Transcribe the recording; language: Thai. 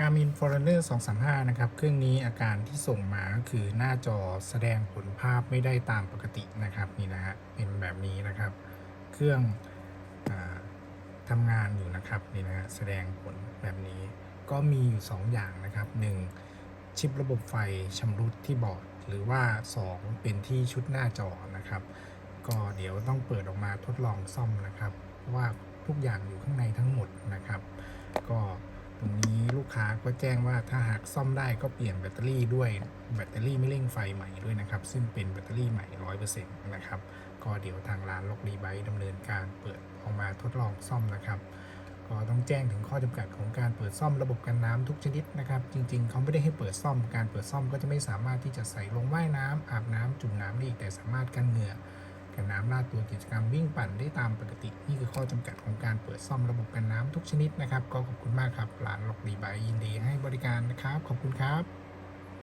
Garmin Forerunner 235 นะครับ เครื่องนี้อาการที่ส่งมาก็คือหน้าจอแสดงผลภาพไม่ได้ตามปกตินะครับนี่นะฮะเป็นแบบนี้นะครับ เครื่องอทำงานอยู่นะครับนี่นะฮะแสดงผลแบบนี้ ก็มีอยู่ 2 อย่างนะครับ 1. ชิประบบไฟชำรุดที่บอร์ด หรือว่า 2 เป็นที่ชุดหน้าจอนะครับ ก็เดี๋ยวต้องเปิดออกมาทดลองซ่อมนะครับ ว่าทุกอย่างอยู่ข้างในทั้งหมดนะครับ ก็ตรงนี้ลู กค้าก็แจ้งว่าถ้าหากซ่อมได้ก็เปลี่ยนแบตเตอรี่ด้วยแบตเตอรี่ไม่เร่งไฟใหม่ด้วยนะครับ ซึ่งเป็นแบตเตอรี่ใหม่ 100%นะครับ ก็เดี๋ยวทางร้านล็อกรีไบต์ดำเนินการเปิดออกมาทดลองซ่อมนะครับก็ต้องแจ้งถึงข้อจำกัดของการเปิดซ่อมระบบกันน้ำทุกชนิดนะครับ จริงๆ เขาไม่ได้ให้เปิดซ่อม การเปิดซ่อมก็จะไม่สามารถที่จะใส่ลงว่ายน้ำอาบน้ำจุ่มน้ำได้อีกแต่สามารถกันเหงื่อ กันน้ำลาดตัวกิจกรรมวิ่งปั่นได้ตามปกติ นี่คือข้อจำกัดของการเปิดซ่อมระบบกันน้ำทุกชนิดนะครับ ก็ขอบคุณมากครับร้านล็อกดีบายยินดีให้บริการนะครับ ขอบคุณครับ